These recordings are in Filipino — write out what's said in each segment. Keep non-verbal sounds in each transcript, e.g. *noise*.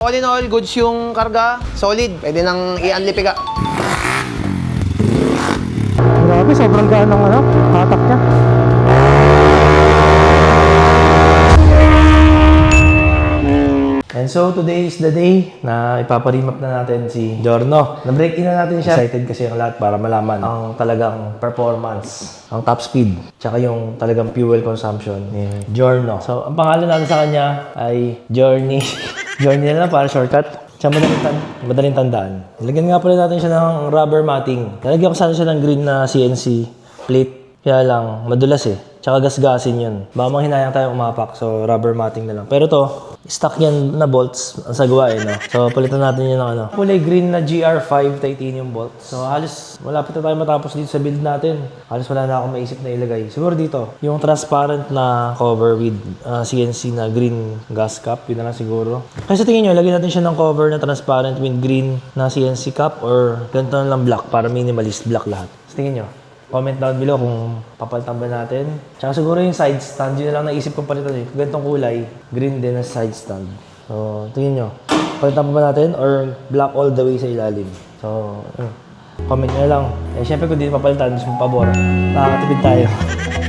All in all, goods yung karga. Solid. Pwede nang i-unlipiga. Grabe, sobrang gaan ng ano, hatak niya. And so today is the day na ipaparimap na natin si Giorno. Na-break in na natin siya. Excited kasi ang lahat para malaman ang talagang performance, ang top speed, tsaka yung talagang fuel consumption ni Giorno. So ang pangalan natin sa kanya ay Journey. *laughs* Journey na lang para shortcut. Tsaka madaling, tan- madaling tandaan. Nilagyan nga pala natin siya ng rubber matting. Nalagyan ko sana siya ng green na CNC plate. Kaya lang, madulas eh. Tsaka gasgasin yun. Baka manghinayang tayo umapak. So, rubber matting na lang. Pero to, stock yan na bolts ang sagawa eh, no? So, palitan natin yun ng ano. Kulay green na GR5 titanium bolt. So, halos malapit na tayo matapos dito sa build natin. Halos wala na akong maisip na ilagay. Siguro dito, yung transparent na cover with uh, CNC na green gas cap. Yun na lang siguro. Kasi tingin nyo, lagyan natin siya ng cover na transparent with green na CNC cap or ganito na lang black para minimalist black lahat. Sa tingin nyo, Comment down below kung papalitan ba natin. Tsaka siguro yung side stand, yun na lang naisip kong palitan eh. Ganitong kulay, green din na side stand. So, tingin nyo, palitan pa ba natin or black all the way sa ilalim? So, yun. comment nyo lang. Eh, syempre kung di papalitan, mas pabor. Nakakatipid tayo. *laughs*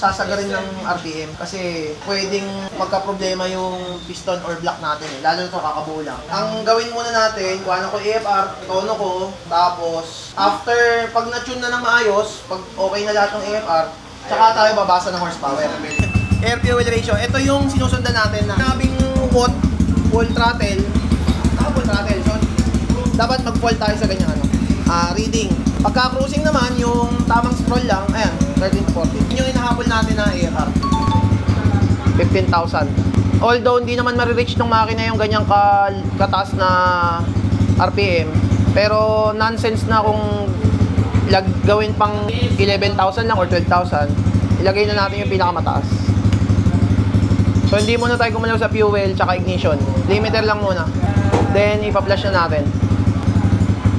sasagarin ng RPM kasi pwedeng magka-problema yung piston or block natin eh, lalo na ito kakabuo lang. Ang gawin muna natin, kuha ko AFR, tono ko, tapos after pag na-tune na ng maayos, pag okay na lahat ng AFR, tsaka tayo babasa ng horsepower. Air fuel ratio, ito yung sinusundan natin na nabing watt, full throttle, naka full throttle, so dapat mag-fall tayo sa ganyang ano, ah, reading. Pagka cruising naman, yung tamang scroll lang, ayan, 13 to 14. Yun yung inahabol natin na AFR. 15,000. Although hindi naman marireach ng makina yung ganyang ka, kataas na RPM, pero nonsense na kung lag, gawin pang 11,000 lang or 12,000, ilagay na natin yung pinakamataas. So hindi muna tayo gumalaw sa fuel tsaka ignition. Limiter lang muna. Then ipa-flash na natin.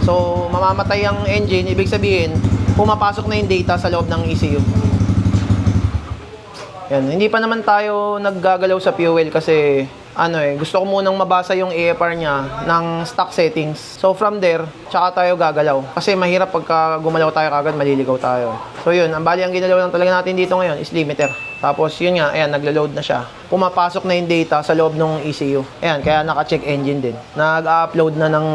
So, mamamatay ang engine, ibig sabihin, pumapasok na yung data sa loob ng ECU. Yan, hindi pa naman tayo naggagalaw sa fuel kasi ano eh, gusto ko munang mabasa yung AFR niya ng stock settings. So from there, tsaka tayo gagalaw. Kasi mahirap pagka gumalaw tayo kagad, maliligaw tayo. So yun, ang bali ang ginalaw lang talaga natin dito ngayon is limiter. Tapos yun nga, ayan, naglo-load na siya. Pumapasok na yung data sa loob ng ECU. Ayan, kaya naka-check engine din. Nag-upload na ng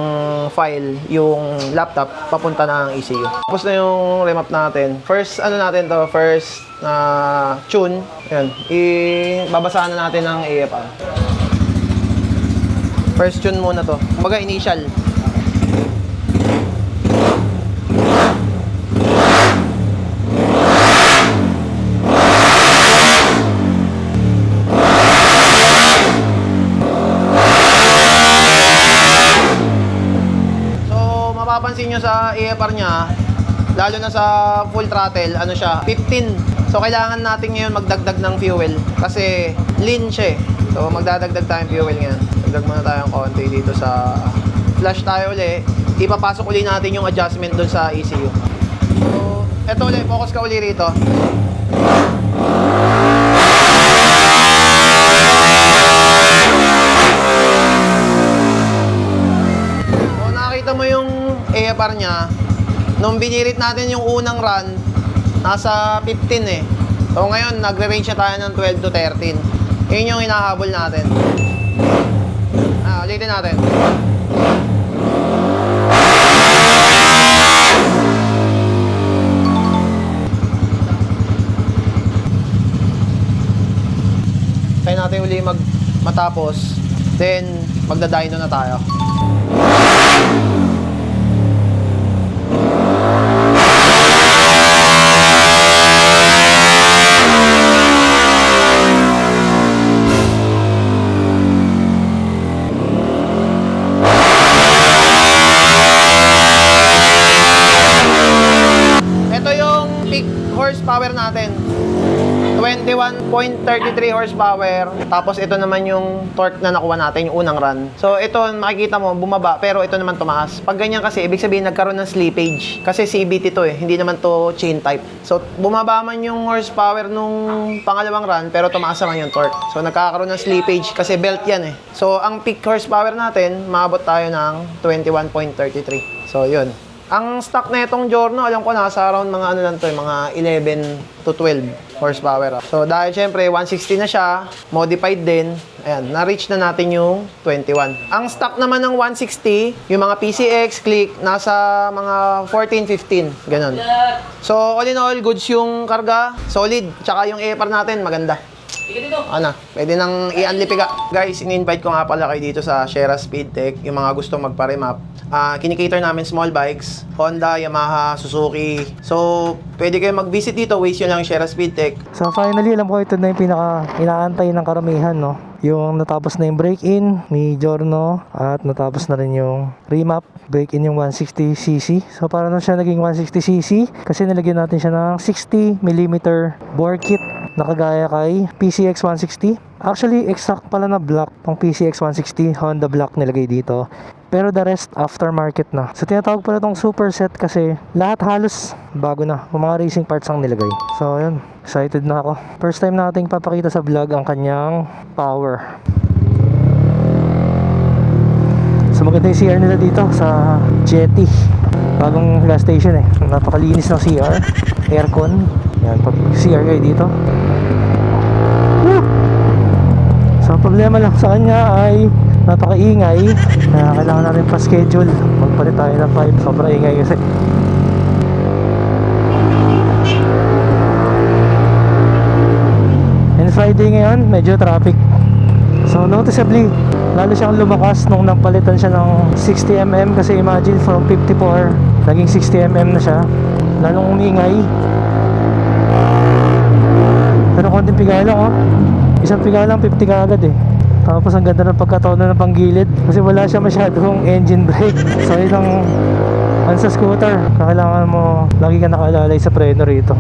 file yung laptop papunta na ng ECU. Tapos na yung remap natin. First, ano natin to, first na tune. Ayan, i-babasahan na natin ng AFR. First tune muna to. Kumbaga initial. So, mapapansin nyo sa AFR niya, lalo na sa full throttle, ano siya, 15. So, kailangan natin ngayon magdagdag ng fuel kasi lean siya eh. So, magdadagdag tayong fuel ngayon. Dagdag muna tayong konti dito sa flash tayo uli. Ipapasok uli natin yung adjustment doon sa ECU. So, Ito ulit, focus ka uli rito. Kung nakita mo yung AFR niya, nung binirit natin yung unang run, nasa 15 eh. So ngayon, nagre-range na tayo ng 12 to 13. Yun yung hinahabol natin. Ulitin natin. Tayo natin uli mag matapos. Then, magda-dyno na tayo. 21.33 horsepower. Tapos ito naman yung torque na nakuha natin, yung unang run. So ito, makikita mo, bumaba, pero ito naman tumaas. Pag ganyan kasi, ibig sabihin nagkaroon ng slippage. Kasi CBT to eh, hindi naman to chain type. So bumaba man yung horsepower nung pangalawang run, pero tumaas naman yung torque. So nagkakaroon ng slippage kasi belt yan eh. So ang peak horsepower natin, maabot tayo ng 21.33. So yun. Ang stock na itong Giorno, alam ko nasa around mga ano lang to, eh, mga 11 to 12 horsepower. So dahil syempre 160 na siya, modified din, ayan, na-reach na natin yung 21. Ang stock naman ng 160, yung mga PCX, click, nasa mga 14, 15, ganun. So all in all, goods yung karga, solid, tsaka yung AFR natin, maganda. Ano, pwede nang i-unlipiga. Guys, in-invite ko nga pala kayo dito sa Shera Speed Tech, yung mga gustong magpa-remap. Ah, kinikater namin small bikes, Honda, Yamaha, Suzuki. So, pwede kayo mag-visit dito, waste yun lang Shera Speed Tech. So finally, alam ko ito na yung pinaka inaantay ng karamihan, no? Yung natapos na yung break-in ni Giorno at natapos na rin yung remap, break-in yung 160cc. So para na siya naging 160cc kasi nilagyan natin siya ng 60mm bore kit na kagaya kay PCX 160. Actually, exact pala na block pang PCX 160 Honda block nilagay dito. Pero the rest aftermarket na. So tinatawag pala tong super set kasi lahat halos bago na. Mga racing parts ang nilagay. So yun, excited na ako. First time nating papakita sa vlog ang kanyang power. So maganda yung CR nila dito sa Jetty. Bagong gas station eh. Napakalinis ng CR. Aircon. Yan, pag CR kayo dito. So problema lang sa kanya ay napakaingay. Kaya kailangan natin pa-schedule. Magpalit tayo ng pipe. Sobrang ingay kasi. And Friday ngayon, medyo traffic. So noticeably, lalo siyang lumakas nung napalitan siya ng 60mm kasi imagine from 54, naging 60mm na siya. Lalong umingay. Pero konting piga lang oh. Isang piga lang, 50 ka agad eh. Tapos ang ganda ng pagkatono ng panggilid kasi wala siya masyadong engine brake. So yun ang ang sa scooter, kailangan mo lagi ka nakaalalay sa preno rito.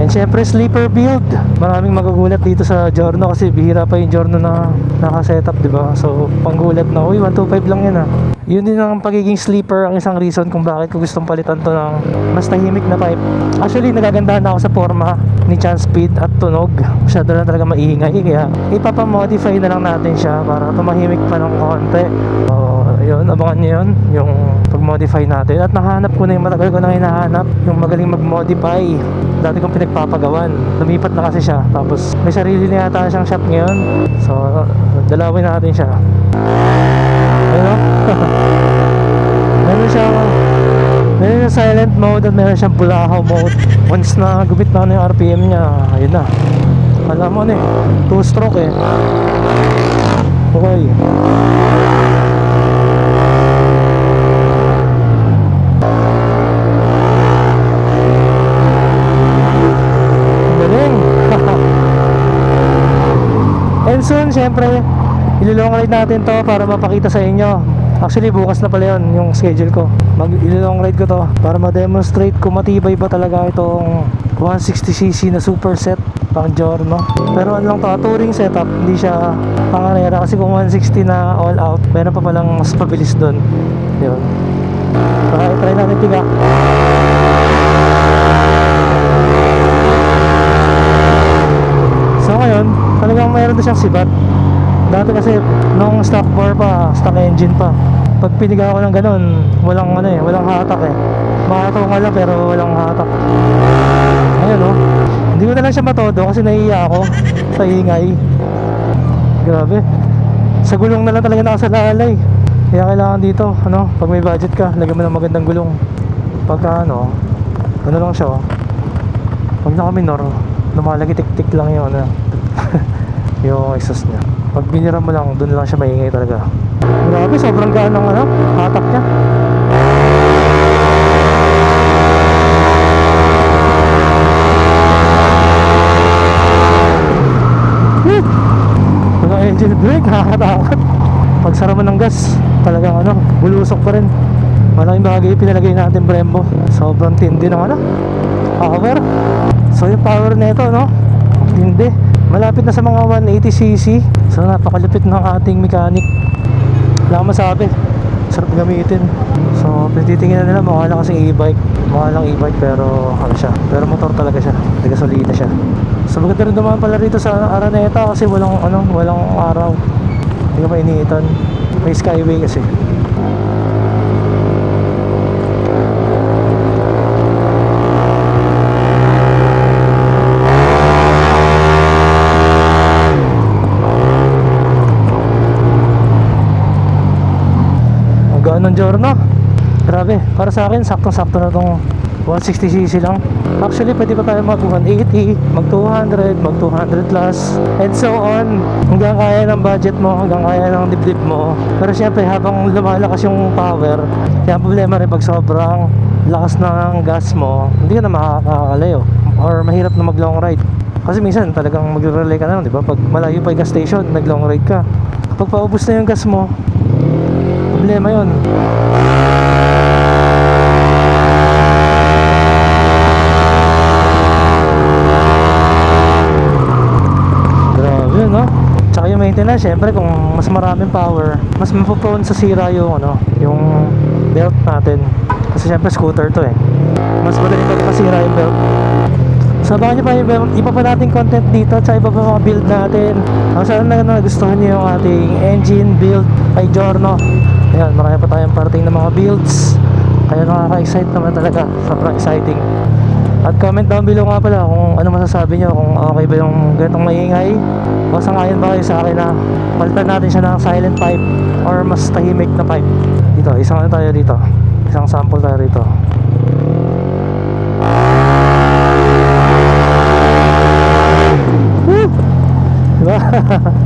And syempre sleeper build. Maraming magugulat dito sa Giorno kasi bihira pa yung Giorno na naka-setup, 'di ba? So panggulat na, uy 125 lang 'yan ah. Yun din ang pagiging sleeper ang isang reason kung bakit ko gustong palitan to ng mas tahimik na pipe. Actually, nagagandahan ako sa forma ni Chance Speed at tunog. Masyado na talaga maingay kaya ipapamodify na lang natin siya para tumahimik pa ng konti. So, yun, abangan nyo yun, yung pag-modify natin. At nahanap ko na yung matagal ko nang hinahanap, yung magaling mag-modify. Dati kong pinagpapagawan. Lumipat na kasi siya. Tapos may sarili na yata siyang shop ngayon. So, dalawin natin siya. Ayun o. *laughs* meron siyang meron siyang silent mode at meron siyang bulahaw mode. Once na gupit na ano yung RPM niya, ayun na. Alam mo na eh. Two stroke eh. Okay. Syempre, ilulong ride natin to para mapakita sa inyo. Actually, bukas na pala yun, yung schedule ko. Mag ilulong ride ko to para ma-demonstrate kung matibay ba talaga itong 160cc na super set pang Giorno. Pero ano lang to, touring setup, hindi siya panganera kasi kung 160 na all out, meron pa palang mas pabilis doon. Yun. Saka try natin tiga. Maganda siyang sibat. Dati kasi, nung stock bar pa, stock engine pa, pag piniga ko ng ganun, walang ano eh, walang hatak eh. Makatok nga lang pero walang hatak. Ayun oh. Hindi ko na lang siya matodo kasi naiiya ako sa ingay. Grabe. Sa gulong na lang talaga nakasalalay. Kaya kailangan dito, ano, pag may budget ka, lagyan mo ng magandang gulong. Pagka ano, ano lang siya oh. Pag naka-minor, lumalagi tik-tik lang yun, ano. *laughs* yung exhaust niya. Pag binira mo lang, doon lang siya maingay talaga. Grabe, sobrang gaan ng ano, hatak niya. Walang engine brake, *laughs* nakakatakot. Pag sara mo ng gas, talagang ano, bulusok pa rin. Malaking bagay pinalagay natin Brembo. Sobrang tindi ng ano, power. So yung power nito, no? Tindi. Malapit na sa mga 180cc. So napakalupit ng ating mechanic. Wala akong masabi. Sarap gamitin. So, titingnan nila mukha lang kasing e-bike. Mukha lang e-bike pero ano siya. Pero motor talaga siya. May gasolina siya. So, maganda rin dumaan pala rito sa Araneta kasi walang ano, walang araw. Hindi ka mainitan. May skyway kasi. Ang gaan ng Giorno. Grabe, para sa akin, saktong-sakto na tong 160cc lang. Actually, pwede pa tayo mag 180, mag 200, mag 200 plus, and so on. Hanggang kaya ng budget mo, hanggang kaya ng dibdib mo. Pero syempre, habang lumalakas yung power, kaya problema rin pag sobrang lakas ng gas mo, hindi ka na makakalayo. Or mahirap na mag long ride. Kasi minsan talagang magre-relay ka na di ba? Pag malayo pa yung gas station, nag long ride ka. Kapag paubos na yung gas mo, problema yun. Grabe, no? Tsaka yung maintenance, syempre kung mas maraming power, mas mapoprone sa sira yung ano, yung belt natin. Kasi syempre scooter to eh. Mas madali pag masira yung belt. So baka nyo pa iba, iba pa nating content dito tsaka iba pa mga build natin. Ang sana na nagustuhan nyo yung ating engine build kay Giorno. Ayan, marami pa tayong parating ng mga builds. Kaya nakaka-excite naman talaga. Sobrang exciting. At comment down below nga pala kung ano masasabi nyo, kung okay ba yung ganitong maingay. O sangayon ba kayo sa akin na palitan natin siya ng silent pipe or mas tahimik na pipe. Dito, isang ano tayo dito. Isang sample tayo rito. Woo! *laughs* Diba? *laughs*